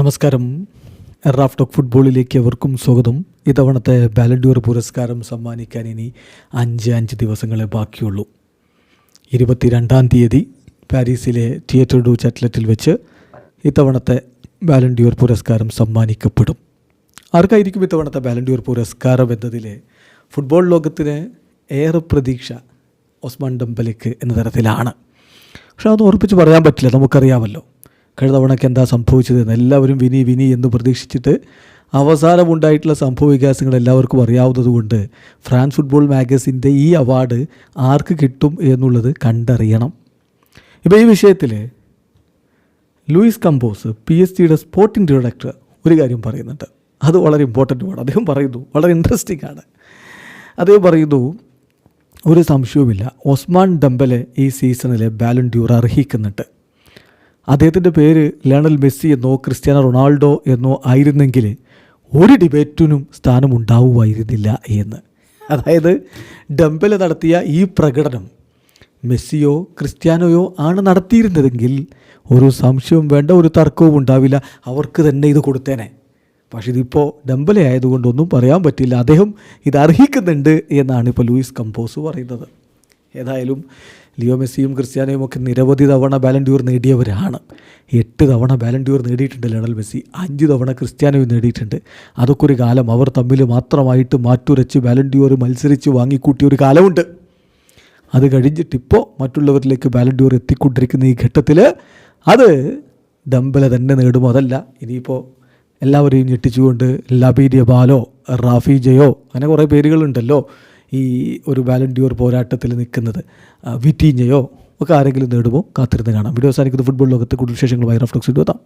നമസ്കാരം. Raf talk ഫുട്ബോളിലേക്ക് അവർക്കും സ്വാഗതം. ഇത്തവണത്തെ ബാലഡ്യൂർ പുരസ്കാരം സമ്മാനിക്കാൻ ഇനി അഞ്ച് അഞ്ച് ദിവസങ്ങളെ ബാക്കിയുള്ളൂ. ഇരുപത്തിരണ്ടാം തീയതി പാരീസിലെ തിയേറ്റർ ഡു ചാറ്റ്ലറ്റിൽ വെച്ച് ഇത്തവണത്തെ ബാലൻഡ്യൂർ പുരസ്കാരം സമ്മാനിക്കപ്പെടും. ആർക്കായിരിക്കും ഇത്തവണത്തെ ബാലൻഡ്യൂർ പുരസ്കാരം എന്നതിലെ ഫുട്ബോൾ ലോകത്തിന് ഏറെ പ്രതീക്ഷ ഒസ്മാൻ ഡംബലിക്ക് എന്ന തരത്തിലാണ്. പക്ഷെ അത് ഉറപ്പിച്ച് പറയാൻ പറ്റില്ല. നമുക്കറിയാമല്ലോ. കഴിഞ്ഞ തവണയ്ക്ക് എന്താ സംഭവിച്ചതെന്ന് എല്ലാവരും വിനി വിനി എന്ന് പ്രതീക്ഷിച്ചിട്ട് അവസാനമുണ്ടായിട്ടുള്ള സംഭവ വികാസങ്ങൾ എല്ലാവർക്കും അറിയാവുന്നതുകൊണ്ട് ഫ്രാൻസ് ഫുട്ബോൾ മാഗസിന്റെ ഈ അവാർഡ് ആർക്ക് കിട്ടും എന്നുള്ളത് കണ്ടറിയണം. ഇപ്പോൾ ഈ വിഷയത്തിൽ ലൂയിസ് കമ്പോസ് പി എസ് ജിയുടെ സ്പോർട്ടിംഗ് ഡയറക്ടർ ഒരു കാര്യം പറയുന്നുണ്ട്. അത് വളരെ ഇമ്പോർട്ടന്റുമാണ് അദ്ദേഹം പറയുന്നു വളരെ ഇൻട്രസ്റ്റിംഗ് ആണ്. അദ്ദേഹം പറയുന്നു ഒരു സംശയവുമില്ല. ഒസ്മാൻ ഡംബലെ ഈ സീസണിലെ ബാലൻ ഡ്യൂർ അർഹിക്കുന്നുണ്ട്. അദ്ദേഹത്തിന്റെ പേര് ലയണൽ മെസ്സി എന്നോ ക്രിസ്ത്യാനോ റൊണാൾഡോ എന്നോ ആയിരുന്നെങ്കിൽ ഒരു ഡിബേറ്റിനും സ്ഥാനമുണ്ടാവുമായിരുന്നില്ല എന്ന്. അതായത് ഡംബൽ നടത്തിയ ഈ പ്രകടനം മെസ്സിയോ ക്രിസ്ത്യാനോയോ ആണ് നടത്തിയിരുന്നതെങ്കിൽ ഒരു സംശയവും വേണ്ട ഒരു തർക്കവും ഉണ്ടാവില്ല. അവർക്ക് തന്നെ ഇത് കൊടുത്തേനെ. പക്ഷേ ഇതിപ്പോൾ ഡംബലെ ആയതുകൊണ്ടൊന്നും പറയാൻ പറ്റില്ല. അദ്ദേഹം ഇത് അർഹിക്കുന്നുണ്ട് എന്നാണ് ഇപ്പോൾ ലൂയിസ് കമ്പോസ് പറയുന്നത്. ഏതായാലും ലിയോ മെസ്സിയും ക്രിസ്ത്യാനോയും ഒക്കെ നിരവധി തവണ ബാലൻഡ്യൂർ നേടിയവരാണ്. എട്ട് തവണ ബാലൻഡ്യൂർ നേടിയിട്ടുണ്ട് ലയണൽ മെസ്സി. അഞ്ച് തവണ ക്രിസ്ത്യാനോയും നേടിയിട്ടുണ്ട്. അതൊക്കെ ഒരു കാലം. അവർ തമ്മിൽ മാത്രമായിട്ട് മാറ്റുരച്ച് ബാലൻഡ്യൂർ മത്സരിച്ച് വാങ്ങിക്കൂട്ടിയ ഒരു കാലമുണ്ട്. അത് കഴിഞ്ഞിട്ടിപ്പോൾ മറ്റുള്ളവരിലേക്ക് ബാലൻഡ്യൂർ എത്തിക്കൊണ്ടിരിക്കുന്ന ഈ ഘട്ടത്തിൽ അത് ദമ്പല തന്നെ നേടുമോ അതല്ല ഇനിയിപ്പോൾ എല്ലാവരെയും ഞെട്ടിച്ചുകൊണ്ട് ലബീ ബാലോ റാഫി ജയോ അങ്ങനെ കുറേ പേരുകളുണ്ടല്ലോ. ഈ ഒരു ബാലൻഡ്യൂർ പോരാട്ടത്തിൽ നിൽക്കുന്നത് വിറ്റീഞ്ഞയോ? ഒക്കെ ആരെങ്കിലും നേടുമോ? കാത്തിരുന്ന് കാണാം. വീഡിയോ അവസാനിക്കുന്ന. ഫുട്ബോൾ ലോകത്തെ കൂടുതൽ വിശേഷങ്ങളുമായി റഫ്ലക്സ് എത്താം